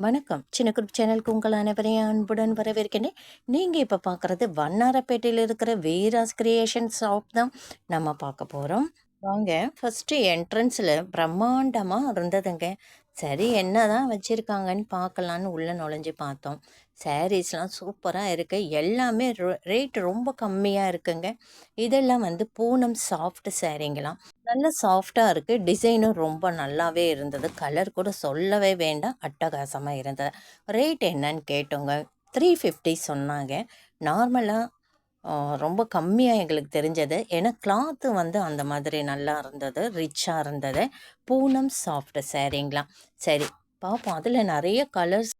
வணக்கம். சின்ன குரூப் சேனலுக்கு உங்கள் அனைவரையும் அன்புடன் வரவேற்கின்றேன் நீங்கள் இப்போ பார்க்குறது வண்ணாரப்பேட்டையில் இருக்கிற வீராஸ் கிரியேஷன் ஷாப் தான் நம்ம பார்க்க போகிறோம் வாங்க ஃபஸ்ட்டு என்ட்ரன்ஸில் பிரம்மாண்டமாக இருந்ததுங்க. சரி என்ன தான் வச்சுருக்காங்கன்னு பார்க்கலான்னு உள்ளே நுழைஞ்சு பார்த்தோம். சாரீஸ்லாம் சூப்பராக இருக்குது எல்லாமே ரேட் ரொம்ப கம்மியாக இருக்குங்க. இதெல்லாம் வந்து பூனம் சாஃப்ட் சாரீங்களாம். நல்ல சாஃப்டாக இருக்குது டிசைனும் ரொம்ப நல்லாவே இருந்தது. கலர் கூட சொல்லவே வேண்டாம். அட்டகாசமாக இருந்தது. ரேட் என்னன்னு கேட்டோங்க. த்ரீ ஃபிஃப்டி சொன்னாங்க. நார்மலாக ரொம்ப கம்மியாக எங்களுக்கு தெரிஞ்சது. ஏன்னா கிளாத்து வந்து அந்த மாதிரி நல்லா இருந்தது ரிச்சாக இருந்தது. பூனம் சாஃப்ட் சாரீங்களாம் சரி பார்ப்போம் அதில் நிறைய கலர்ஸ்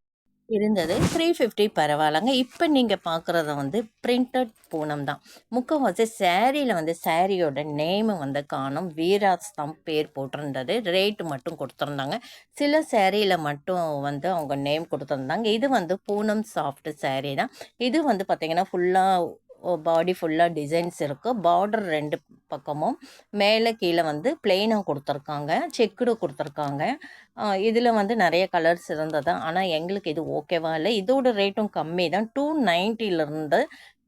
இருந்தது. த்ரீ ஃபிஃப்டி பரவாயில்லங்க. இப்போ நீங்கள் பார்க்குறது வந்து பிரிண்டட் பூனம் தான். முக்கவாசி சேரீயில் வந்து சேரீயோட நேமு வந்து காணும். வீராஸ் தான் பேர் போட்டிருந்தது. ரேட்டு மட்டும் கொடுத்துருந்தாங்க. சில சேரீயில் மட்டும் வந்து அவங்க நேம் கொடுத்துருந்தாங்க. இது வந்து பூனம் சாஃப்ட் சேரீ தான். இது வந்து பார்த்திங்கன்னா ஃபுல்லாக பாடி ஃபுல்லாக டிசைன்ஸ் இருக்குது பார்டர் ரெண்டு பக்கமும். மேலே கீழே வந்து பிளெயினாக கொடுத்துருக்காங்க. செக்குடு கொடுத்துருக்காங்க. இதில் வந்து நிறைய கலர்ஸ் இருந்தது. ஆனால் எங்களுக்கு இது ஓகேவா இல்லை. இதோட ரேட்டும் கம்மி தான். டூ நைன்ட்டிலேருந்து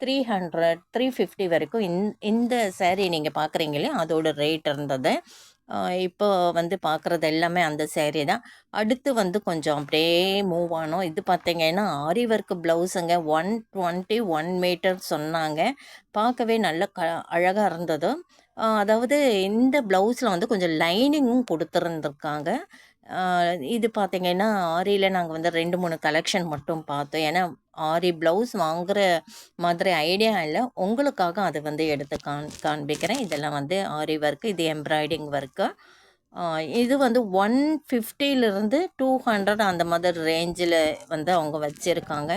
த்ரீ ஹண்ட்ரட் த்ரீ ஃபிஃப்டி வரைக்கும் இந் இந்த சேரீ நீங்கள் பார்க்குறீங்களே அதோட ரேட் இருந்தது. இப்போ வந்து பார்க்குறது எல்லாமே அந்த சேரீ தான். அடுத்து வந்து கொஞ்சம் அப்படியே மூவ் ஆனோம் இது பார்த்தீங்கன்னா ஆரி ஒர்க் ப்ளவுஸுங்க ஒன் டுவெண்ட்டி ஒன் மீட்டர் சொன்னாங்க. பார்க்கவே நல்ல க அழகாக இருந்தது. அதாவது இந்த ப்ளவுஸில் வந்து கொஞ்சம் லைனிங்கும் கொடுத்துருந்துருக்காங்க. இது பார்த்திங்கன்னா ஆரியில் நாங்கள் வந்து ரெண்டு மூணு கலெக்ஷன் மட்டும் பார்த்தோம். ஏன்னா ஆரி ப்ளவுஸ் வாங்குகிற மாதிரி ஐடியா இல்லை. உங்களுக்காக அதை வந்து எடுத்து காண் காண்பிக்கிறேன். இதெல்லாம் வந்து ஆரி ஒர்க்கு இது எம்ப்ராய்டிங் ஒர்க்கு இது வந்து ஒன் ஃபிஃப்டிலிருந்து டூ ஹண்ட்ரட் அந்த மாதிரி ரேஞ்சில் வந்து அவங்க வச்சுருக்காங்க.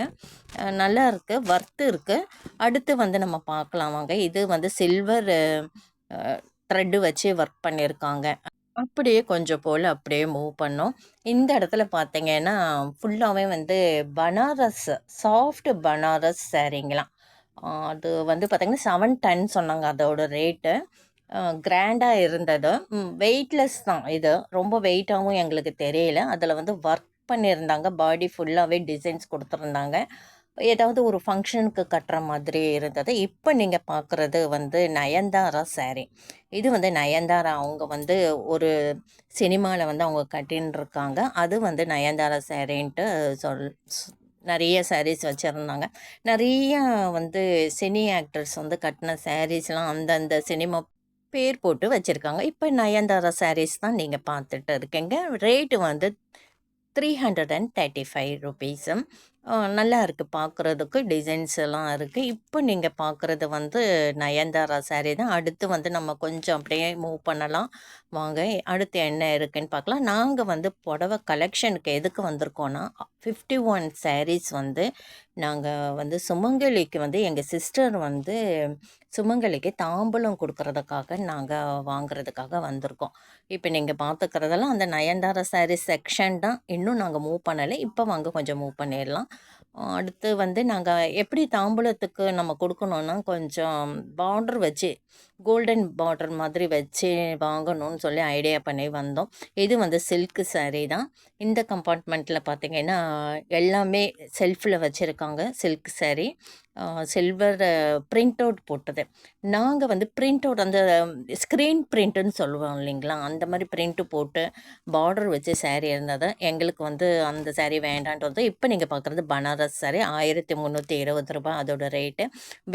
நல்லா இருக்குது ஒர்த்து இருக்குது அடுத்து வந்து நம்ம பார்க்கலாம் வாங்க. இது வந்து சில்வர் த்ரெட்டு வச்சு ஒர்க் பண்ணியிருக்காங்க அப்படியே கொஞ்சம் போல் அப்படியே மூவ் பண்ணோம். இந்த இடத்துல பார்த்தீங்கன்னா ஃபுல்லாகவே வந்து பனாரஸ் சாஃப்ட் பனாரஸ் சேரீங்களாம் அது வந்து பார்த்திங்கன்னா செவன் டன் சொன்னாங்க அதோட ரேட்டு கிராண்டாக இருந்தது. வெயிட்லெஸ் தான் இது. ரொம்ப வெயிட்டாகவும் எங்களுக்கு தெரியல. அதில் வந்து ஒர்க் பண்ணியிருந்தாங்க. பாடி ஃபுல்லாகவே டிசைன்ஸ் கொடுத்துருந்தாங்க. ஏதாவது ஒரு ஃபங்க்ஷனுக்கு கட்டுற மாதிரி இருந்தது. இப்போ நீங்கள் பார்க்குறது வந்து நயன்தாரா சாரீ இது வந்து நயன்தாரா அவங்க வந்து ஒரு சினிமாவில் வந்து அவங்க கட்டின்னு இருக்காங்க அது வந்து நயன்தாரா சாரின்ட்டு சொல் நிறைய சாரீஸ் வச்சுருந்தாங்க. நிறைய வந்து சினி ஆக்டர்ஸ் வந்து கட்டின சாரீஸ்லாம் அந்தந்த சினிமா பேர் போட்டு வச்சுருக்காங்க. இப்போ நயன்தாரா சாரீஸ் தான் நீங்கள் பார்த்துட்டு இருக்கீங்க. ரேட்டு வந்து three hundred and thirty five ருபீஸும் நல்லா இருக்குது பார்க்குறதுக்கு டிசைன்ஸ் எல்லாம் இருக்குது இப்போ நீங்கள் பார்க்குறது வந்து நயன்தாரா சாரீ தான். அடுத்து வந்து நம்ம கொஞ்சம் அப்படியே மூவ் பண்ணலாம். வாங்க அடுத்து என்ன இருக்குன்னு பார்க்கலாம் நாங்கள் வந்து புடவை கலெக்ஷனுக்கு எதுக்கு வந்திருக்கோன்னா ஃபிஃப்டி ஒன் சாரீஸ் வந்து நாங்கள் வந்து சுமங்கலிக்கு வந்து எங்கள் சிஸ்டர் வந்து சுமங்கலிக்கு தாம்பூலம் கொடுக்கறதுக்காக நாங்கள் வாங்குறதுக்காக வந்திருக்கோம். இப்போ நீங்கள் பார்த்துக்கிறதெல்லாம் அந்த நயன்தாரா சாரீ செக்ஷன் தான். இன்னும் நாங்கள் மூவ் பண்ணலை. இப்போ வாங்க கொஞ்சம் மூவ் பண்ணிடலாம். அடுத்து வந்து நாங்கள் எப்படி தாம்பூலத்துக்கு நம்ம கொடுக்கணுன்னா கொஞ்சம் பார்டர் வச்சு கோல்டன் பார்டர் மாதிரி வச்சு வாங்கணும்னு சொல்லி ஐடியா பண்ணி வந்தோம். இது வந்து சில்க்கு சாரீ தான். இந்த கம்பார்ட்மெண்ட்டில் பார்த்திங்கன்னா எல்லாமே செல்ஃபில் வச்சுருக்காங்க silk sari silver print out போட்டது. நாங்கள் வந்து பிரிண்ட் அவுட் அந்த ஸ்க்ரீன் பிரிண்ட்டுன்னு சொல்லுவோம் இல்லைங்களா? அந்த மாதிரி பிரிண்ட்டு போட்டு பார்டர் வச்சு சேரீ இருந்தது எங்களுக்கு வந்து அந்த சேரீ வேண்டான்றது. இப்போ நீங்கள் பார்க்குறது பனாரஸ் சாரீ ஆயிரத்தி முந்நூற்றி இருபது ரூபாய் அதோட ரேட்டு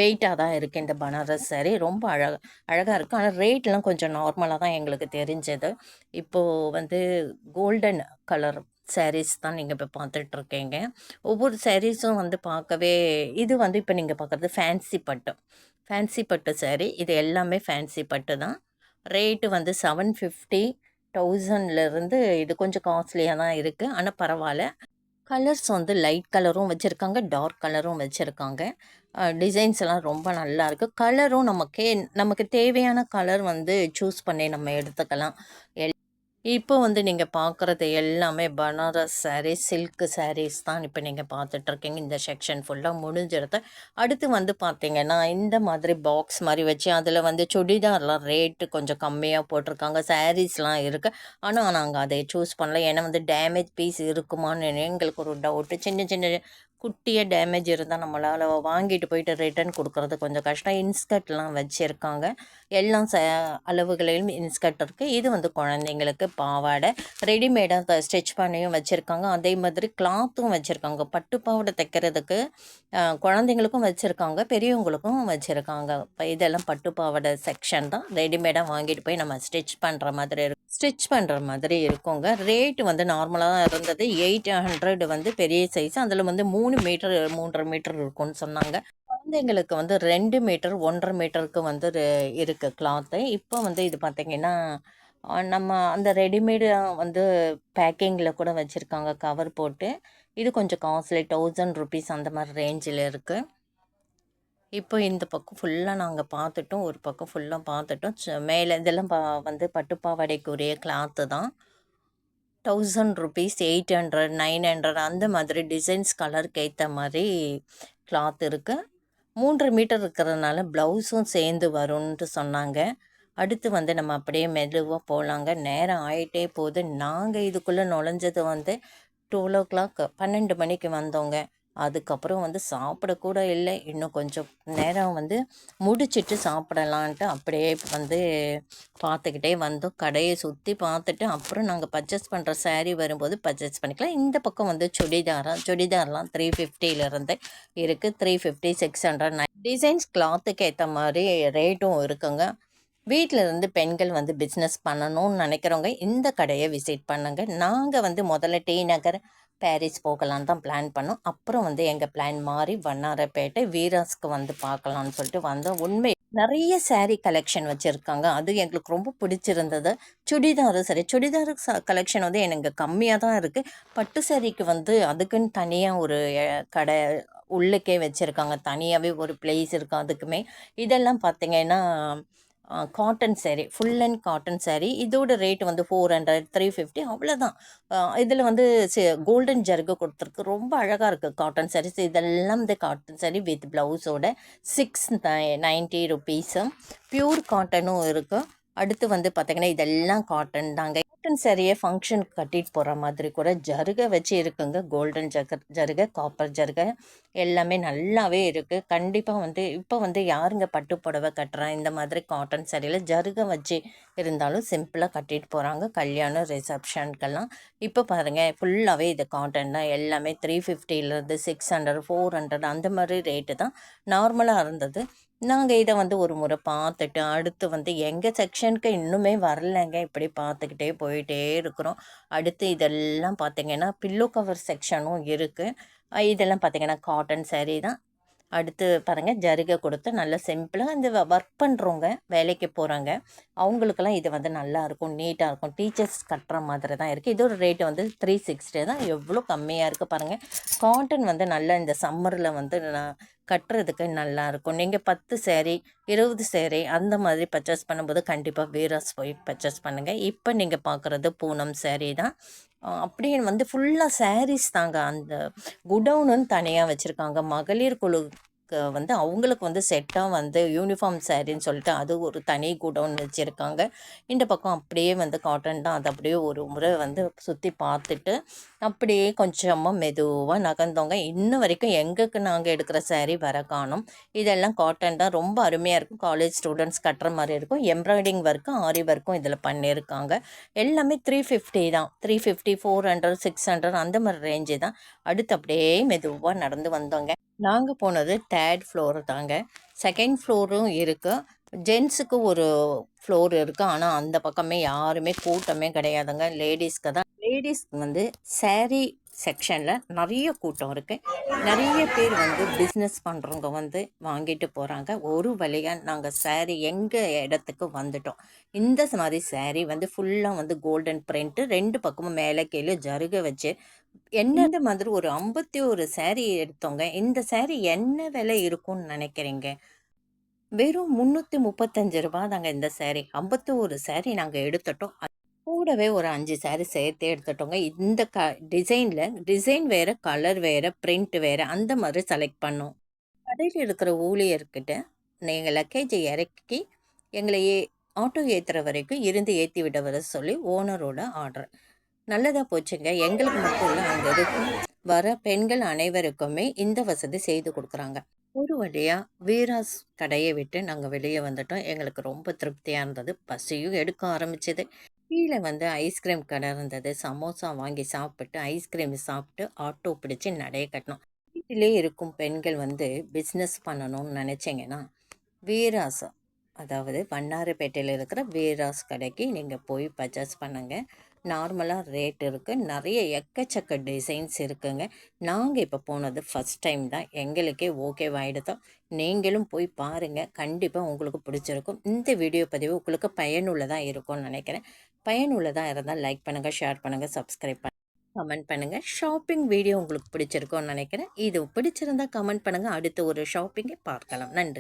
வெயிட்டாக தான் இருக்குது இந்த பனாரஸ் சாரீ ரொம்ப அழகாக அழகாக இருக்கும் ஆனால் ரேட்லாம் கொஞ்சம் நார்மலாக தான் எங்களுக்கு தெரிஞ்சது. இப்போது வந்து கோல்டன் கலர் சாரீஸ் தான் நீங்கள் இப்போ பார்த்துட்ருக்கீங்க ஒவ்வொரு சாரீஸும் வந்து பார்க்கவே இது வந்து இப்போ நீங்கள் பார்க்குறது ஃபேன்சி பட்டு. ஃபேன்சி பட்டு சாரீ இது எல்லாமே ஃபேன்சி பட்டு தான். ரேட்டு வந்து செவன் ஃபிஃப்டி தௌசண்ட்லேருந்து இது கொஞ்சம் காஸ்ட்லியாக தான் இருக்குது ஆனால் பரவாயில்ல. கலர்ஸ் வந்து லைட் கலரும் வச்சுருக்காங்க டார்க் கலரும் வச்சுருக்காங்க. டிசைன்ஸ் எல்லாம் ரொம்ப நல்லா இருக்குது கலரும் நமக்கே நமக்கு தேவையான கலர் வந்து சூஸ் பண்ணி நம்ம எடுத்துக்கலாம். எல் இப்போ வந்து நீங்கள் பார்க்குறது எல்லாமே பனாரஸ் சாரீ, சில்க் சாரீஸ் தான் இப்போ நீங்கள் பார்த்துட்ருக்கீங்க. இந்த செக்ஷன் ஃபுல்லாக முடிஞ்சிருது. அடுத்து வந்து பார்த்தீங்கன்னா, இந்த மாதிரி பாக்ஸ் மாதிரி வச்சு அதில் வந்து சுடிதார்லாம் ரேட்டு கொஞ்சம் கம்மியாக போட்டிருக்காங்க. சாரீஸ்லாம் இருக்குது ஆனால் நாங்கள் அதை சூஸ் பண்ணல. ஏன்னா வந்து டேமேஜ் பீஸ் இருக்குமான்னு எங்களுக்கு ஒரு டவுட்டு. சின்ன சின்ன குட்டியாக டேமேஜ் இருந்தால் நம்மளால வாங்கிட்டு போயிட்டு ரிட்டர்ன் கொடுக்குறது கொஞ்சம் கஷ்டம். இன்ஸ்கர்ட்லாம் வச்சுருக்காங்க எல்லாம் ச அளவுகளிலும் இன்ஸ்கர்ட் இருக்குது இது வந்து குழந்தைங்களுக்கு பாவாடை. ரெடிமேடாக ஸ்டிச் பண்ணியும் வச்சுருக்காங்க அதே மாதிரி கிளாத்தும் வச்சுருக்காங்க பட்டு பாவாடை தைக்கிறதுக்கு குழந்தைங்களுக்கும் வச்சுருக்காங்க பெரியவங்களுக்கும் வச்சுருக்காங்க இப்போ இதெல்லாம் பட்டு பாவாடை செக்ஷன் தான். ரெடிமேடாக வாங்கிட்டு போய் நம்ம ஸ்டிச் பண்ணுற மாதிரி இருக்கும். ஸ்டிச் பண்ணுற மாதிரி இருக்குங்க. ரேட் வந்து நார்மலாக தான் இருந்தது. 800 வந்து பெரிய சைஸ். அதில் வந்து மூணு மூணு மீட்டர் 3 1/2 மீட்டர் இருக்கும்னு சொன்னாங்க. குழந்தைங்களுக்கு வந்து ரெண்டு மீட்டர் 1 1/2 மீட்டருக்கு வந்து இருக்குது இருக்கு கிளாத்து. இப்போ வந்து இது பார்த்தீங்கன்னா, நம்ம அந்த ரெடிமேடு வந்து பேக்கிங்கில் கூட வச்சுருக்காங்க கவர் போட்டு. இது கொஞ்சம் காஸ்ட்லி ₹1000 அந்த மாதிரி ரேஞ்சில் இருக்குது இப்போ இந்த பக்கம் ஃபுல்லாக நாங்கள் பார்த்துட்டோம். ஒரு பக்கம் ஃபுல்லாக பார்த்துட்டோம். மேலே இதெல்லாம் பா வந்து பட்டுப்பாவாடைக்குரிய கிளாத்து தான். ₹1000 800 900 அந்த மாதிரி டிசைன்ஸ் கலருக்கு ஏற்ற மாதிரி கிளாத் இருக்குது மூன்று மீட்டர் இருக்கிறதுனால ப்ளவுஸும் சேர்ந்து வரும்ன்ட்டு சொன்னாங்க. அடுத்து வந்து நம்ம அப்படியே மெதுவாக போகலாங்க நேரம் ஆயிட்டே போகுது நாங்கள் இதுக்குள்ளே நுழைஞ்சது வந்து 12:00 12 மணிக்கு வந்தோங்க. அதுக்கப்புறம் வந்து சாப்பிடக்கூட இல்லை இன்னும் கொஞ்சம் நேரம் வந்து முடிச்சிட்டு சாப்பிடலான்ட்டு அப்படியே வந்து பார்த்துக்கிட்டே வந்தோம். கடையை சுற்றி பார்த்துட்டு அப்புறம் நாங்கள் பர்ச்சேஸ் பண்ணுற சாரீ வரும்போது பர்ச்சேஸ் பண்ணிக்கலாம். இந்த பக்கம் வந்து சுடிதாரா சுடிதார்லாம் த்ரீ ஃபிஃப்டியிலிருந்தே இருக்குது three fifty six hundred nine designs கிளாத்துக்கு ஏற்ற மாதிரி ரேட்டும் இருக்குங்க. வீட்டில் இருந்து பெண்கள் வந்து பிஸ்னஸ் பண்ணணும்னு நினைக்கிறவங்க இந்த கடையை விசிட் பண்ணுங்க. நாங்கள் வந்து முதல்ல டி நகர், பாரிஸ் போகலான்னு தான் பிளான் பண்ணோம். அப்புறம் வந்து எங்கள் பிளான் மாறி வண்ணாரப்பேட்டை, வீராஸ்க்கு வந்து பார்க்கலான்னு சொல்லிட்டு வந்தோம். உண்மை நிறைய சாரீ கலெக்ஷன் வச்சுருக்காங்க அது எங்களுக்கு ரொம்ப பிடிச்சிருந்தது. சுடிதாரும் சரி, சுடிதார் ச கலெக்ஷன் வந்து எனக்கு கம்மியாக தான் இருக்குது பட்டு சாரீக்கு வந்து அதுக்குன்னு தனியாக ஒரு கடை உள்ளுக்கே வச்சுருக்காங்க தனியாகவே ஒரு பிளேஸ் இருக்கும் அதுக்குமே. இதெல்லாம் பார்த்தீங்கன்னா, cotton sari full and cotton sari இதோட ரேட் வந்து 400, 350 அவ்வளோதான். இதில் வந்து கோல்டன் ஜர்க்கு கொடுத்துருக்கு. ரொம்ப அழகாக இருக்குது காட்டன் சாரீஸ். இதெல்லாம் இந்த காட்டன் சாரீ வித் ப்ளவுஸோட சிக்ஸ் நைன்ட்டி ருபீஸும் ப்யூர் காட்டனும் இருக்குது அடுத்து வந்து பார்த்திங்கன்னா இதெல்லாம் காட்டன் தாங்க. காட்டன் சாரிய ஃபங்க்ஷனுக்கு கட்டிட்டு போகிற மாதிரி கூட ஜருக வச்சு இருக்குங்க. கோல்டன் ஜக ஜருக, காப்பர் ஜருக எல்லாமே நல்லாவே இருக்குது கண்டிப்பாக வந்து இப்போ வந்து யாருங்க பட்டு புடவை கட்டுறா? இந்த மாதிரி காட்டன் சாரீல ஜருக வச்சு இருந்தாலும் சிம்பிளாக கட்டிட்டு போகிறாங்க கல்யாணம், ரிசப்ஷனுக்கெல்லாம். இப்போ பாருங்க ஃபுல்லாகவே இது காட்டன் தான். எல்லாமே 350லேருந்து 600, 400 அந்த மாதிரி ரேட்டு தான் நார்மலாக இருந்தது. நாங்கள் இதை வந்து ஒரு முறை பார்த்துட்டு, அடுத்து வந்து எங்கள் செக்ஷனுக்கு இன்னுமே வரலைங்க இப்படி பார்த்துக்கிட்டே போயிட்டே இருக்கிறோம். அடுத்து இதெல்லாம் பார்த்தீங்கன்னா, பில்லோ கவர் செக்ஷனும் இருக்குது இதெல்லாம் பார்த்தீங்கன்னா, காட்டன் சேரீ தான். அடுத்து பாருங்கள் ஜருகை கொடுத்து நல்லா சிம்பிளாக இந்த வ ஒர்க் பண்ணுறவங்க வேலைக்கு போகிறாங்க அவங்களுக்கெல்லாம் இது வந்து நல்லாருக்கும். நீட்டாக இருக்கும். டீச்சர்ஸ் கட்டுற மாதிரி தான் இருக்குது இதோட ரேட் வந்து 360 தான். எவ்வளோ கம்மியாக இருக்குது பாருங்கள் காட்டன் வந்து நல்லா இந்த சம்மரில் வந்து நான் கட்டுறதுக்கு நல்லாயிருக்கும் நீங்கள் பத்து சேரீ இருபது சேரீ அந்த மாதிரி பர்ச்சேஸ் பண்ணும்போது கண்டிப்பாக வீராஸ் போய் பர்ச்சேஸ் பண்ணுங்கள் இப்போ நீங்கள் பார்க்குறது பூனம் சேரீ தான். அப்படியே வந்து ஃபுல்லாக சாரீஸ் தாங்க. அந்த குடவுனுன்னு தனியாக வச்சுருக்காங்க மகளிர் குழுக்கு வந்து அவங்களுக்கு வந்து செட்டாக வந்து யூனிஃபார்ம் சேரீன்னு சொல்லிட்டு அது ஒரு தனி குடவுன் வச்சுருக்காங்க இந்த பக்கம் அப்படியே வந்து காட்டன் தான். அது அப்படியே ஒரு முறை வந்து சுற்றி பார்த்துட்டு, அப்படியே கொஞ்சமாக மெதுவாக நகர்ந்தோங்க. இன்ன வரைக்கும் எங்களுக்கு நாங்கள் எடுக்கிற சேரீ வர காணோம். இதெல்லாம் காட்டன் தான். ரொம்ப அருமையாக இருக்கும். காலேஜ் ஸ்டூடெண்ட்ஸ் கட்டுற மாதிரி இருக்கும். எம்ப்ராய்டிங் ஒர்க்கும், ஆரி ஒர்க்கும் இதில் பண்ணியிருக்காங்க. எல்லாமே 350 தான். 350, 400, 600 அந்த மாதிரி ரேஞ்சு தான். அடுத்து அப்படியே மெதுவாக நடந்து வந்தோங்க. நாங்கள் போனது தேர்ட் ஃப்ளோர் தாங்க. செகண்ட் ஃப்ளோரும் இருக்குது ஜென்ஸுக்கு ஒரு ஃப்ளோர் இருக்குது ஆனால் அந்த பக்கமே யாருமே கூட்டமே கிடையாதுங்க. லேடிஸ்க்கு தான். லேடிஸ் வந்து சேரீ செக்ஷனில் நிறைய கூட்டம் இருக்குது நிறைய பேர் வந்து பிஸ்னஸ் பண்ணுறவங்க வந்து வாங்கிட்டு போகிறாங்க ஒரு வழியாக நாங்கள் சேரீ எங்கள் இடத்துக்கு வந்துட்டோம். இந்த மாதிரி சேரீ வந்து ஃபுல்லாக வந்து கோல்டன் பிரிண்ட்டு ரெண்டு பக்கமும் மேலே கீழே ஜருக வச்சு என்னது மாதிரி ஒரு ஐம்பத்தி ஒரு சேரீ எடுத்தோங்க. இந்த சேரீ என்ன விலை இருக்கும்னு நினைக்கிறீங்க? வெறும் முந்நூற்றி முப்பத்தஞ்சு ரூபா தாங்க இந்த சேரீ ஐம்பத்தி ஒரு சேரீ நாங்கள் எடுத்துட்டோம். கூடவே ஒரு அஞ்சு சாரி சேர்த்தே எடுத்துட்டோங்க. இந்த க டிசைனில் டிசைன் வேறு கலர் வேறு பிரிண்ட் வேறு அந்த மாதிரி செலக்ட் பண்ணோம். கடையில் இருக்கிற ஊழியர்கிட்ட நீங்கள் லக்கேஜை இறக்கி எங்களை ஏ ஆட்டோ ஏற்றுற வரைக்கும் இருந்து ஏற்றி விட வர சொல்லி ஓனரோட ஆர்டர். நல்லதாக போச்சுங்க. எங்களுக்கு மட்டும் இல்லை அந்த இருக்கும் வர பெண்கள் அனைவருக்குமே இந்த வசதி செய்து கொடுக்குறாங்க ஒரு வழியாக வீராஸ் கடையை விட்டு நாங்கள் வெளியே வந்துட்டோம். எங்களுக்கு ரொம்ப திருப்தியாக இருந்தது. பசியும் எடுக்க ஆரம்பிச்சது. கீழே வந்து ஐஸ்கிரீம் கடை இருந்தது. சமோசா வாங்கி சாப்பிட்டு, ஐஸ்கிரீம் சாப்பிட்டு ஆட்டோ பிடிச்சி நடைய கட்டணும் வீட்டிலே இருக்கும் பெண்கள் வந்து பிஸ்னஸ் பண்ணணும்னு நினச்சிங்கன்னா வீராஸ் அதாவது வண்ணாரப்பேட்டையில இருக்கிற வீராஸ் கடைக்கு நீங்கள் போய் பர்ச்சேஸ் பண்ணுங்கள் நார்மலாக ரேட் இருக்குது நிறைய எக்கச்சக்க டிசைன்ஸ் இருக்குங்க. நாங்கள் இப்போ போனது ஃபர்ஸ்ட் டைம் தான். எங்களுக்கே ஓகேவாயிடுது. நீங்களும் போய் பாருங்கள் கண்டிப்பாக உங்களுக்கு பிடிச்சிருக்கும். இந்த வீடியோ பதிவு உங்களுக்கு பயனுள்ளதாக இருக்கும்னு நினைக்கிறேன். பயனுள்ளதாக இருந்தால் லைக் பண்ணுங்கள் ஷேர் பண்ணுங்கள் சப்ஸ்கிரைப் பண்ணுங்கள் கமெண்ட் பண்ணுங்கள் ஷாப்பிங் வீடியோ உங்களுக்கு பிடிச்சிருக்கோன்னு நினைக்கிறேன். இது பிடிச்சிருந்தா கமெண்ட் பண்ணுங்கள் அடுத்த ஒரு ஷாப்பிங்கை பார்க்கலாம். நன்றி.